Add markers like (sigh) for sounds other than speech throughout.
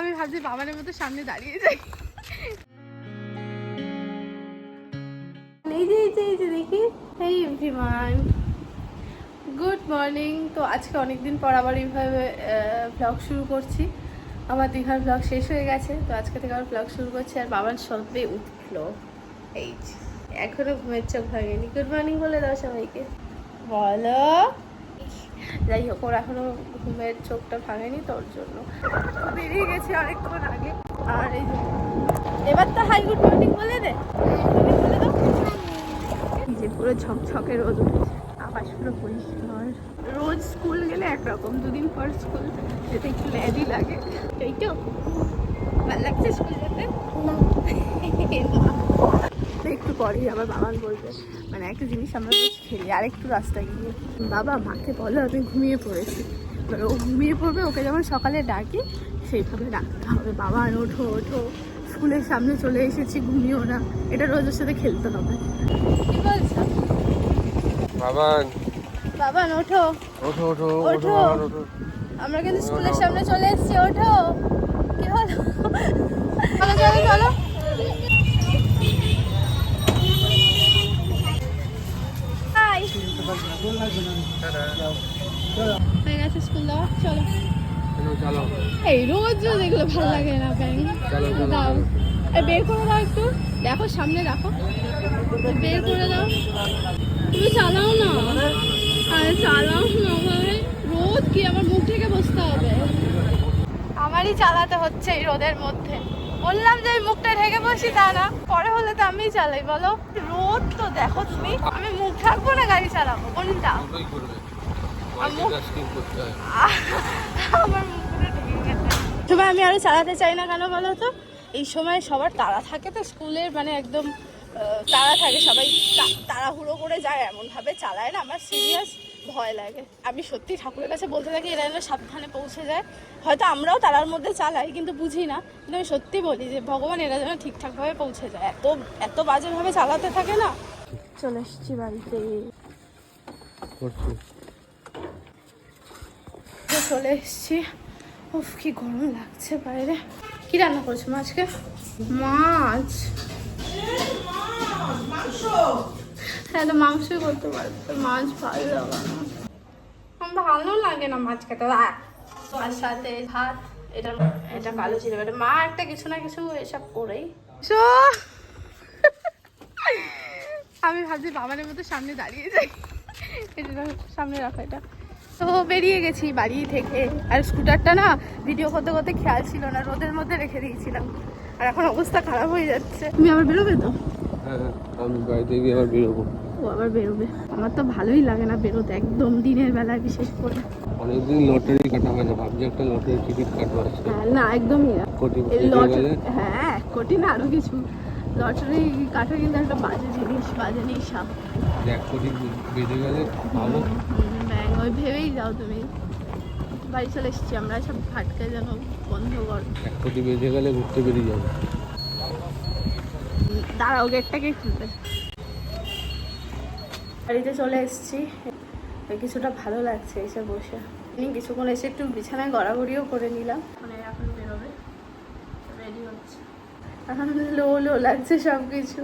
আমি ভাবছি বাবানের মতো সামনে দাঁড়িয়ে যাই। এই যে, এই এই যে দেখি। এই এভরিওয়ান গুড মর্নিং তো আজকে অনেকদিন পর আবার এইভাবে ব্লগ শুরু করছি। আমার দীঘার ব্লগ শেষ হয়ে গেছে, তো আজকে থেকে আবার ব্লগ শুরু করছি আর বাবার সবে উঠল। এই এখনও ঘুমের চোখ ভাঙেনি। গুড মর্নিং বলে দাও সবাইকে। বলো। যাই হোক ওর এখনও ঘুমের চোখটা ভাঙেনি তোর জন্য। বেরিয়ে গেছি অনেকক্ষণ আগে। আর এই এবার তো হাই গুড মর্নিং বলে দে। যে পুরো ঝকঝকে রোদ উঠেছে। আকাশ পুরো পরিষ্কার রোজ স্কুল গেলে একরকম। দুদিন পর স্কুল যেতে একটু ল্যাদি লাগে। এই তো? ভালো লাগছে স্কুল যেতে? (laughs) একটু পরেই আবার বাবান বলবে মানে একটা জিনিস আমরা রোজ খেলি আর একটু রাস্তায় গিয়ে। বাবা মাকে বলো আমি ঘুমিয়ে পড়েছি। এবার ও ঘুমিয়ে পড়বে ওকে যেমন সকালে ডাকি সেইভাবে ডাকতে হবে বাবা ওঠো ওঠো স্কুলের সামনে চলে এসেছি ঘুমিয়েও না। এটা রোজের সাথে খেলতে হবে। কি বলছো? বাবান বাবা ওঠো। ওঠো ওঠো ওঠো। ওঠো। ওঠো আমরা কিন্তু স্কুলের সামনে চলে এসেছি ওঠো। কি হলো? চলো চলো চলো। হয়ে গেছে স্কুল দেওয়া চলো। চলো, চলো। এই রোজ রোজ এগুলো ভালো লাগে না ব্যাং। দাও। বের করে দাও একটু। দেখো সামনে রাখো বের করে দাও। তুমি চালাও না। আরে চালাও না ভাই রোদ কি আমার মুখ থেকে বসতে হবে? আমারই চালাতে হচ্ছে এই রোদের মধ্যে। বললাম যে আমি মুখটা ঢেকে বসি তা না। পরে হলে তো আমিই চালাই বলো। রোদ তো দেখো তুমি। আমি মুখ থাকব না গাড়ি চালাবো? কোনটা? আমার মুখটা ঢেকে গেছে। আমি আরও চালাতে চাই না কেন বলো তো? এই সময় সবার তাড়া থাকে তো স্কুলের মানে একদম তাড়া থাকে। সবাই তাড়াহুড়ো করে যায় এমন ভাবে চালায় না। আমার সিরিয়াস ভয় লাগে। আমি সত্যি ঠাকুরের কাছে বলতে থাকি এরা যেন সাবধানে পৌঁছে যায়। হয়তো আমরাও তারার মধ্যে চালাই কিন্তু বুঝি না। কিন্তু আমি সত্যি বলি যে ভগবান এরা যেন ঠিকঠাকভাবে পৌঁছে যায়। এত এত বাজেভাবে চালাতে থাকে না। চলে এসেছি বাড়িতে। চলে এসেছি। উফ কি গরম লাগছে বাইরে। কি রান্না করেছ মাছকে মাছ হ্যাঁ তো মাংসই করতে পারতো মাছ ভালো লাগে না। আমার ভালো লাগে না মাছ খেতে! তার সাথে ভাত এটা এটা কালো জিরে বাটা। মা একটা কিছু না কিছু এসব করেই। সো আমি ভাবছি বাবানের মতো সামনে দাঁড়িয়ে যাই। এটা সামনে রাখো এটা। তো বেরিয়ে গেছি বাড়ি থেকে। আর স্কুটারটা না ভিডিও করতে করতে খেয়াল ছিল না রোদের মধ্যে রেখে দিয়েছিলাম। আর এখন অবস্থা খারাপ হয়ে যাচ্ছে। তুমি আবার বেরোবে তো? হ্যাঁ হ্যাঁ, আমি বাড়িতে গিয়ে আবার বেরোবো। ও আবার বেরোবে। আমার তো ভালোই লাগে না বেরোতে একদম দিনের বেলায় বিশেষ করে। অনেকদিন লটারি কাটা হয় না ভাবছি একটা লটারি টিকিট কাটবো আজকে। হ্যাঁ, না একদমই না। কোটি লটারি হ্যাঁ কোটি না আরও কিছু। লটারি কাটা কিন্তু একটা বাজে জিনিস বাজে নেশা। এক কোটি বেঁচে গেলে ভালো। ব্যাং ওই ভেবেই যাও তুমি। বাড়ি চলে এসেছি আমরা সব ফাটকে যেন বন্ধ কর। এক কোটি বেঁচে গেলে ঘুরতে বেরিয়ে যাব। দাঁড়াও গেটটাকে খুলবে বাড়িতে চলে এসেছি। কিছুটা ভালো লাগছে এসে বসে। আমি কিছুক্ষণ এসে একটু বিছানায় গড়াগড়িও করে নিলাম। মানে এখন বেরোবে রেডি হচ্ছে। এখন লো লো লাগছে সব কিছু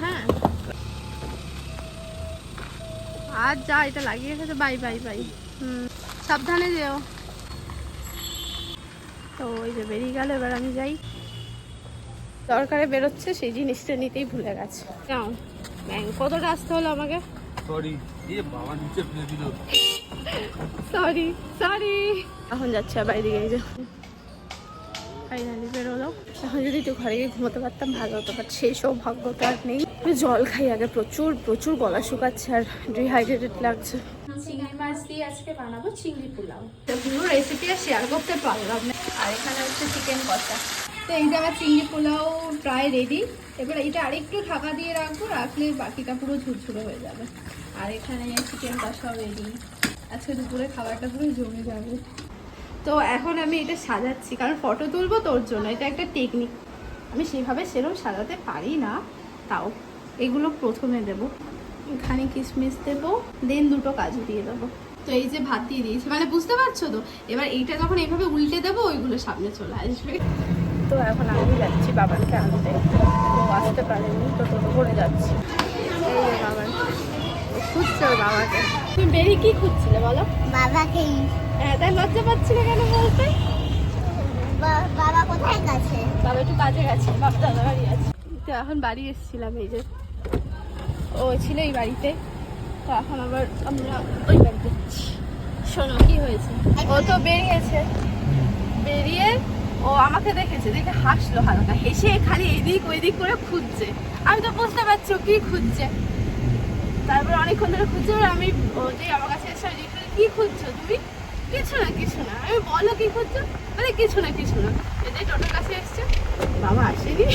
হ্যাঁ। আর যা এটা লাগিয়ে গেছে বাই বাই বাই হুম সাবধানে যেও। তো ওই যে বেরিয়ে গেল এবার আমি যাই। দরকারে বেরোচ্ছে সেই জিনিসটা নিতেই ভুলে গেছে। যাও। ব্যাংক কতটা আসতে হলো আমাকে? সরি এ বাবা নিচে ফেলে দিল। সরি সরি এখন যাচ্ছে বাইরে গিয়ে ফাইনালি বেরোলো এখন যদি একটু ঘরে গিয়ে ঘুমোতে পারতাম ভালো হতো বাট সেই সৌভাগ্য তো আর নেই। জল খাই আগে প্রচুর প্রচুর গলা শুকাচ্ছে আর ডিহাইড্রেটেড লাগছে। চিংড়ি মাছ দিয়ে আজকে বানাবো চিংড়ি পোলাও। তো পুরো রেসিপি আর শেয়ার করতে পারলাম না। আর এখানে হচ্ছে চিকেন কষা। তো এই যে আমার চিংড়ি পোলাও প্রায় রেডি এবার এটা আরেকটু ঢাকা দিয়ে রাখব রাখলে বাকিটা পুরো ঝুরঝুরে হয়ে যাবে। আর এখানে চিকেন কষাও রেডি আজকে দুপুরে খাবারটা পুরো জমে যাবে। তো এখন আমি এটা সাজাচ্ছি, কারণ ফটো তুলবো তোর জন্য। এটা একটা টেকনিক আমি সেভাবে সেরকম সাজাতে পারি না, তাও। এগুলো প্রথমে দেব। এখানে কিশমিশ দেবো দেন দুটো কাজু দিয়ে দেবো। তো এই যে ভাত দিয়ে দিয়েছে মানে বুঝতে পারছ তো? এবার এইটা যখন এইভাবে উল্টে দেবো, ওইগুলো সামনে চলে আসবে। তো এখন আমি যাচ্ছি বাবাকে আনতে। আসতে পারেনি, তো টোটো করে যাচ্ছি। ও খুঁজছে ওর বাবাকে? তুমি বেরিয়ে কি খুঁজছিলে বলো? বাবাকে। হ্যাঁ তাই লজ্জা পাচ্ছিলে কেন বলতে? বাবা কোথায় গেছে? বাবা একটু কাজে গেছে বাবা দাদা বাড়ি আছে। তো এখন বাড়ি এসেছিলাম এই যে। ও ছিল এই বাড়িতে। তো এখন আবার আমরা ওই বাড়িতে শোনো কি হয়েছে? ও তো বেরিয়েছে। বেরিয়ে ও আমাকে দেখেছে দেখে হাসলো হালকা। হেসে খালি এদিক ওইদিক করে খুঁজছে। আমি তো বুঝতে পারছি ও কি খুঁজছে। তারপর অনেকক্ষণ ধরে খুঁজছে আমি যে আমার কাছে এসে জিজ্ঞেস কি খুঁজছো তুমি? কিছু না কিছু না। আমি বলো কি খুঁজছো? মানে কিছু না কিছু না। যে টোটোর কাছে এসছে। বাবা আসেনি?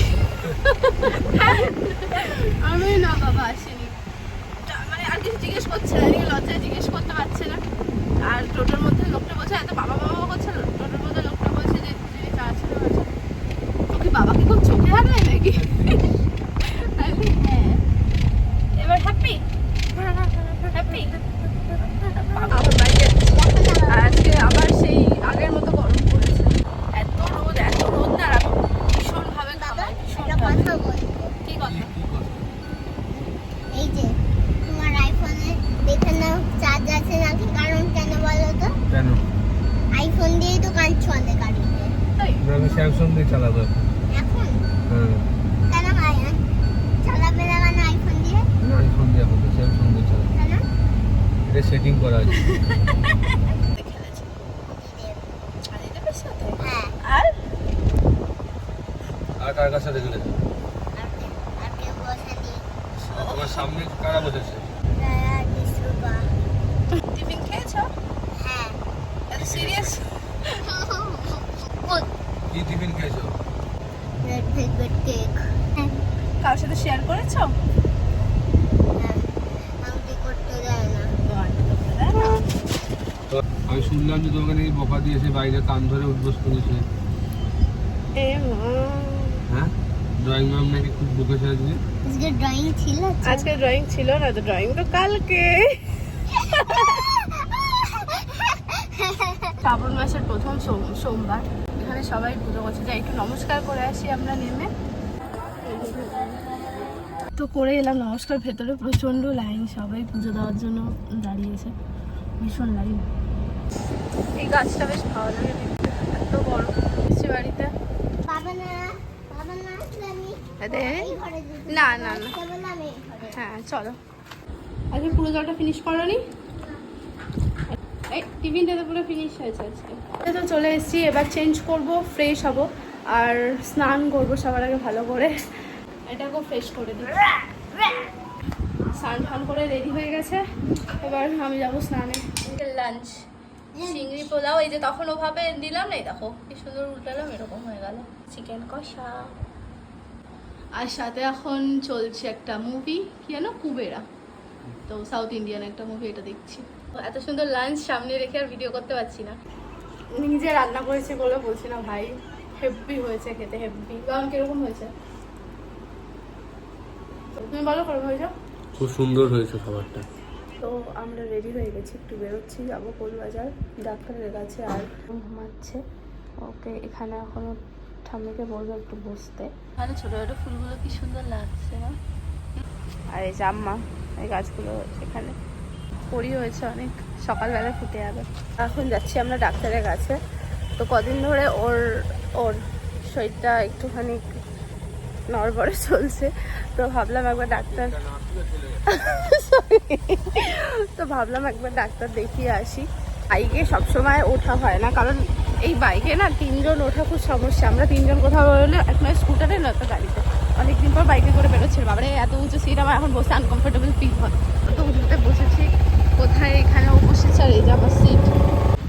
আমি না, বাবা আসেনি। মানে আর কিছু জিজ্ঞেস করছে না লজ্জায় জিজ্ঞেস করতে পারছে না। আর টোটোর মধ্যে লোকটা বলছে, এত বাবা বাবা করছে না টোটোর মধ্যে লোকটা বলছে যে দিদি চা আছে না আছে ও কি বাবাকে খুব চোখে হারায় নাকি আমি বলি, হ্যাঁ এবার হ্যাপি হ্যাপি আবার বাড়ি যাচ্ছি আর আজকে আবার সেই আগের মতো গরম পড়েছে এত রোদ এত রোদ না আর ভীষণ ভাবে বাবা খাবার ভীষণ একটা ভাবে কথা বলব কি কথা এই যে তোমার আইফোনে এখানে চার্জ আছে নাকি কারণ কেন বলো তো কেন আইফোন দিয়েই তো গান চলে গাড়িতে তাই আমি স্যামসাং দিয়ে চালাবো। এখন। হ্যাঁ। কেন চালাবে না কেন আইফোন দিয়ে? আইফোন দিয়ে হবে স্যামসাং দিয়ে চালাবো। কেন? এটা সেটিং করা আছে। আর হ্যাঁ। আর? আর কার কাছে দেখলে বসেনি। আমার সামনে কারা বসেছে? টিফিন খেয়েছো? হ্যাঁ। সিরিয়াস কি টিফিন খেয়েছো রেড ভেলভেট কেক কারোর সাথে শেয়ার করেছ? হ্যাঁ আমি শুনলাম যে তোমাকে নাকি বকা দিয়েছে বাইরে কান ধরে উদ্বোস করেছে। এ মা হ্যাঁ? ড্রয়িং ম্যাম নাকি খুব বকেছে আজকে আজকে ড্রয়িং ছিল আজকে ড্রয়িং ছিল না তো ড্রয়িং তো কালকে। শ্রাবণ মাসের প্রথম সোম- সোমবার। এখানে সবাই পুজো করছে। যাই একটু নমস্কার করে আসি আমরা নেমে। তো করে এলাম নমস্কার ভেতরে প্রচণ্ড লাইন সবাই পুজো দেওয়ার জন্য দাঁড়িয়েছে। ভীষণ লাইন এই গাছটা বেশ ভালো লাগে এত বড় এসছি বাড়িতে। বাবা না না না, হ্যাঁ চলো। আজকে পুরো জলটা ফিনিশ করনি? এই টিফিনটা তো পুরো ফিনিশ হয়েছে আজকে। তো চলে এসেছি এবার চেঞ্জ করব ফ্রেশ হব আর স্নান করব সবার আগে ভালো করে। এটাকেও ফ্রেশ করে দিই স্নান ফান করে রেডি হয়ে গেছে। এবার আমি যাব স্নানে। লাঞ্চ চিংড়ি পোলাও এই যে তখন ওভাবে দিলাম না দেখো কি সুন্দর উল্টালাম এরকম হয়ে গেল। চিকেন কষা। আর সাথে এখন চলছে একটা মুভি কি যেন কুবেরা। তো সাউথ ইন্ডিয়ান একটা মুভি এটা দেখছি। এত সুন্দর লাঞ্চ সামনে রেখে আর ভিডিও করতে পারছি না। নিজে রান্না করেছি বলে বলছি না ভাই হেভি হয়েছে খেতে হেভি কারণ কীরকম হয়েছে? তুমি বলো করব হয়েছে খুব সুন্দর হয়েছে খাবারটা। তো আমরা রেডি হয়ে গেছি একটু বেরোচ্ছি যাব কলবাজার। ডাক্তারের কাছে আর ঘুমাচ্ছে। ওকে এখানে এখনও ঠাম্মিকে বলব একটু বসতে। তাহলে ছোটো ছোটো ফুলগুলো কি সুন্দর লাগছে না আর এই জাম্মা এই গাছগুলো এখানে। পরি হয়েছে অনেক সকালবেলা ফুটে যাবে। এখন যাচ্ছি আমরা ডাক্তারের কাছে। তো কদিন ধরে ওর ওর শরীরটা একটুখানি নড়বড়ে চলছে। তো ভাবলাম একবার ডাক্তার তো ভাবলাম একবার ডাক্তার দেখিয়ে আসি। বাইকে সবসময় ওঠা হয় না, কারণ এই বাইকে না তিনজন ওঠা খুব সমস্যা। আমরা তিনজন কোথাও বেরোলে এক নয় স্কুটারে নয়তো গাড়িতে। অনেকদিন পর বাইকে করে বেরোচ্ছে। বাবারে, এত উঁচু সিট আমার এখন বসে আনকমফোর্টেবল ফিল হয়। তো উঁচুতে বসেছি। কোথায় এখানেও বসেছি আর এই যে আমার সিট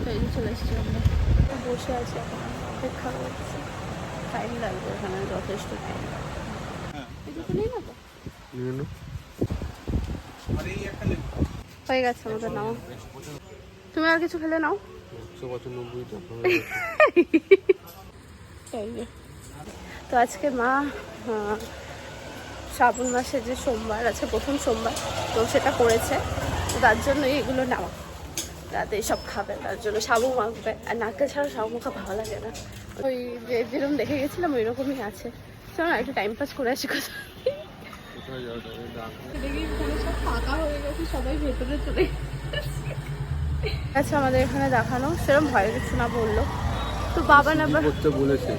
তো এই চলে এসেছি আমরা। তো বসে আছি এখন। অপেক্ষা করছি। টাইম লাগবে এখানে যথেষ্ট টাইম লাগবে এটুকু নেই না তো হয়ে গেছে আমাদের নাও। তুমি আর কিছু খেলে নাও। তো আজকে মা শ্রাবণ মাসে যে সোমবার আছে প্রথম সোমবার তো সেটা করেছে। তার জন্যই এগুলো নেওয়া। রাতে সব খাবে তার জন্য সাবু মাখবে। আর নারকেল ছাড়া সাবু মাখা ভালো লাগে না। ওই যে যেরকম দেখে গেছিলাম ওই রকমই আছে। চলো না একটু টাইম পাস করে আসি কোথাও হয়ে আচ্ছা আমাদের এখানে দেখানো। সেরকম ভয় কিছু না বলল। তো বাবা না কি বলেছে?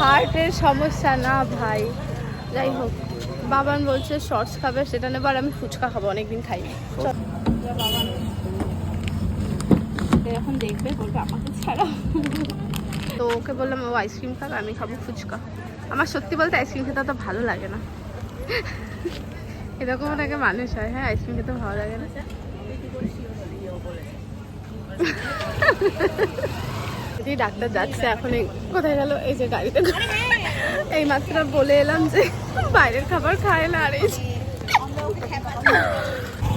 হার্টের সমস্যা না ভাই। যাই হোক বাবান বলছে শর্টস খাবে সেটা নেবার আমি ফুচকা খাব অনেকদিন খাইনি। যা তো ওকে বললাম, ও আইসক্রিম খাবে আমি খাব ফুচকা। আমার সত্যি বলতে আইসক্রিম খেতে তো ভালো লাগে না। এরকম অনেকে মানুষ হয় হ্যাঁ আইসক্রিম খেতে ভালো লাগে না। যদি ডাক্তার যাচ্ছে, এখন কোথায় গেল? এই যে গাড়িতে এই মাত্র বলে এলাম যে, বাইরের খাবার খায় না আর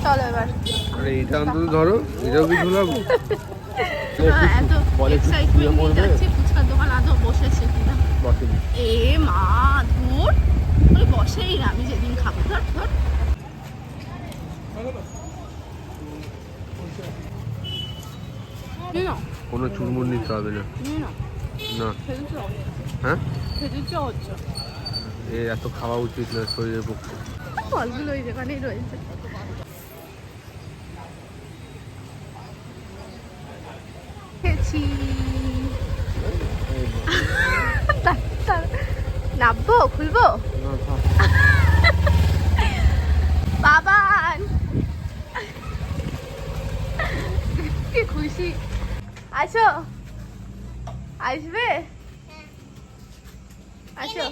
চলো এবার। আরে এটা অন্তত ধরো এটাও কি ঝুলাবো? বলে শুয়ে পড়বে। ফুচকার দোকান আদৌ বসেছে কিনা? বসেনি। এ মা ধুর। ওই বসেই না আমি যেদিন খাব ধর ধর। নিয়ে কোনো চুরমুর নিতে হবে না। না। হ্যাঁ? এ এত খাওয়া উচিত না শরীরের পক্ষে। ফলগুলো ওই যেখানেই রয়েছে। ডাক্তার নামবো খুলবো। বাবান। কি খুশি। আছো আসবে? আছো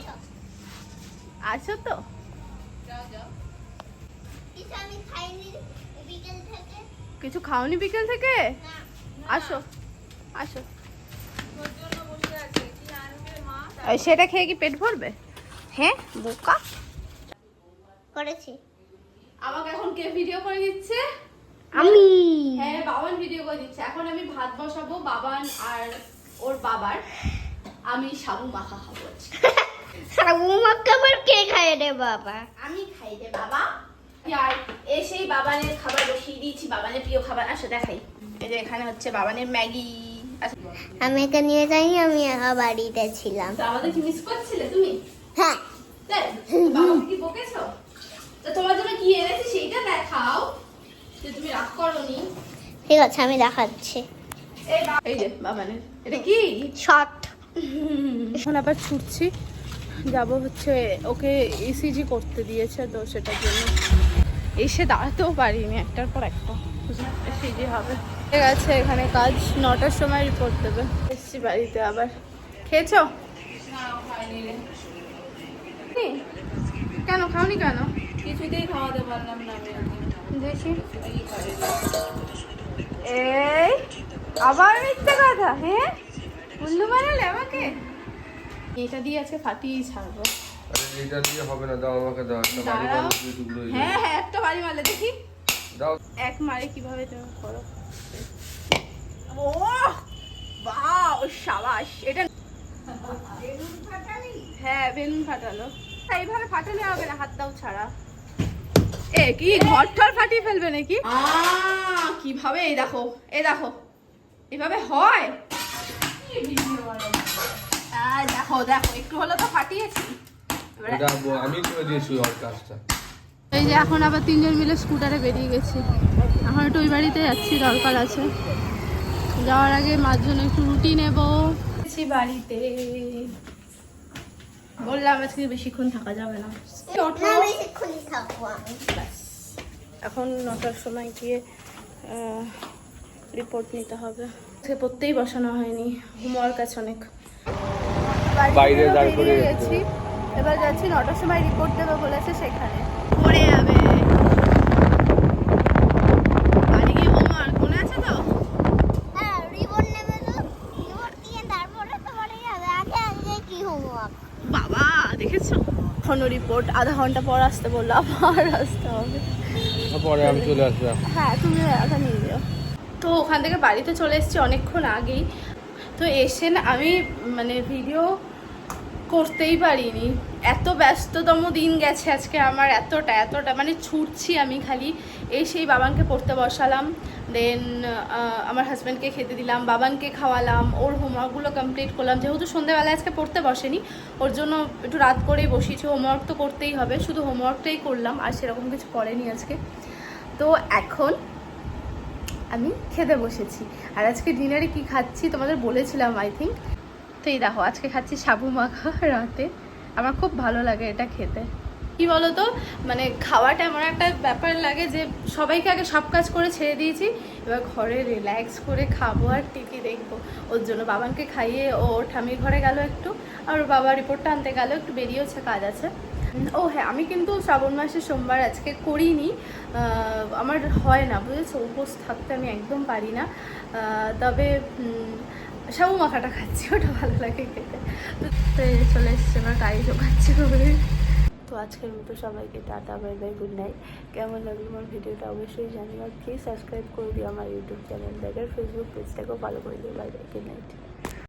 আছো তো। কিছু খাওনি বিকেল থেকে? আসো। আসো। সেটা খেয়ে কি পেট ভরবে? হ্যাঁ বোকা। করেছি। আমাকে এখন কে ভিডিও করে দিচ্ছে? আমি। হ্যাঁ বাবান ভিডিও করে দিচ্ছে। এখন আমি ভাত বসাবো বাবান আর ওর বাবার। আমি সাবু মাখা খাব। (laughs) সাবু মাক্কা আবার কে খায় রে বাবা? আমি খাই রে বাবা। আর এসেই বাবানের খাবার বসিয়ে দিয়েছি। বাবানের প্রিয় খাবার। আসো দেখাই। এই যে এখানে হচ্ছে বাবানের ম্যাগি। আমি একে নিয়ে যাইনি আমি একা বাড়িতে ছিলাম। আমাদের কি মিস করছিলে তুমি? হ্যাঁ। তাই বাবাকে কি বকেছো? তো তোমার জন্য কি এনেছি সেইটা দেখাও। যে তুমি রাগ করনি। ঠিক আছে আমি দেখাচ্ছি। এই যে বাবানের এটা কি? শর্ট এখন আবার ছুটছি। যাব হচ্ছে ওকে ইসিজি করতে দিয়েছে তো সেটার জন্য। এসে দাঁড়াতেও পারিনি একটার পর একটা। ইসিজি হবে। ঠিক আছে এখানে কাজ নটার সময় রিপোর্ট দেবে। এসছি বাড়িতে আবার। খেয়েছো? কেন খাওনি কেন? কিছুতেই খাওয়াতে পারলাম না দেখি। এই আবার মিথ্যে কথা হ্যাঁ? উল্লু বানালে আমাকে? এটা দিয়ে আছে ফাটিয়েই ছাড়বো। এটা দিয়ে হবে না দাও আমাকে দাও একটা বাড়ি দাঁড়াও। বানিয়ে টুকরো হ্যাঁ হ্যাঁ একটা বাড়ি মারলে দেখি। দাও। এক মারে কীভাবে তুমি করো। ও বাহ সাবাস এটা হ্যাঁ বেলুন ফাটালো। এইভাবে ফাটালে হবে না হাত দাও ছাড়া। এ কি ঘর ঠর ফাটিয়ে ফেলবে নাকি? কীভাবে? এই দেখো এই দেখো। এভাবে হয়? দেখো দেখো একটু হলো তো ফাটিয়েছি। এবারে আমি করে দিয়েছি ওর কাজটা। এই যে এখন আবার তিনজন মিলে স্কুটারে বেরিয়ে গেছি। এখন একটু ওই বাড়িতে যাচ্ছি দরকার আছে। যাওয়ার আগে মার জন্য একটু রুটি নেব। বাড়িতে। বললাম আজকে বেশিক্ষণ থাকা যাবে না। না থাকব ব্যাস। এখন নটার সময় গিয়ে রিপোর্ট নিতে হবে। সে পড়তেই বসানো হয়নি হোমওয়ার্ক আছে অনেক। বাইরে বেরিয়ে গেছি এবার যাচ্ছি নটার সময় রিপোর্ট দেবে বলেছে সেখানে পড়ে যাবে বাড়ি গিয়ে হোমওয়ার্ক মনে আছে তো হ্যাঁ রিবন নেবে তো রিবন দিয়ে তারপরে তোমারে যাবে আগে আগে কি হোমওয়ার্ক বাবা দেখেছ? এখনও রিপোর্ট আধা ঘণ্টা পর আসতে বলল আবার আসতে হবে। পরে আমি চলে আসব হ্যাঁ তুমি একা নিয়ে যাও তো ওখান থেকে বাড়িতে চলে এসেছি অনেকক্ষণ আগেই। তো এসে না আমি মানে ভিডিও করতেই পারিনি। এত ব্যস্ততম দিন গেছে আজকে আমার এতটা এতটা মানে ছুটছি আমি খালি। এই সেই বাবানকে পড়তে বসালাম। দেন আমার হাজব্যান্ডকে খেতে দিলাম, বাবানকে খাওয়ালাম, ওর হোমওয়ার্কগুলো কমপ্লিট করলাম। যেহেতু সন্ধ্যেবেলা আজকে পড়তে বসেনি, ওর জন্য একটু রাত করেই বসিয়েছি হোমওয়ার্ক তো করতেই হবে, শুধু হোমওয়ার্কটাই করলাম, আর সেরকম কিছু করেনি আজকে। তো এখন আমি খেতে বসেছি। আর আজকে ডিনারে কি খাচ্ছি তোমাদের বলেছিলাম আই থিঙ্ক তো এই দেখো, আজকে খাচ্ছি সাবু মাখা রাতে। আমার খুব ভালো লাগে এটা খেতে। কি বলতো? মানে খাওয়াটা এমন একটা ব্যাপার লাগে যে সবাইকে আগে সব কাজ করে ছেড়ে দিয়েছি, এবার ঘরে রিল্যাক্স করে খাব আর টিভি দেখব। ওর জন্য বাবানকে খাইয়ে ও ওর ঠামির ঘরে গেল একটু, আর ওর বাবা রিপোর্টটা আনতে গেল, একটু বেরিয়েছে, কাজ আছে। ও হ্যাঁ আমি কিন্তু শ্রাবণ মাসের সোমবার আজকে করিনি আমার হয় না, বুঝেছ? উপোস থাকতে আমি একদম পারি না। তবে সাবু মাখাটা খাচ্ছি, ওটা ভালো লাগে খেতে। তো চলে এসছে আমার গাড়ি ঢোকাচ্ছে। তো আজকের মতো সবাইকে tata, bye bye good night কেমন লাগল আমার ভিডিওটা অবশ্যই জানি আর প্লিজ সাবস্ক্রাইব করে দিও আমার ইউটিউব চ্যানেল ব্যাগের ফেসবুক পেজটাকেও ফলো করে দিও। By bye good night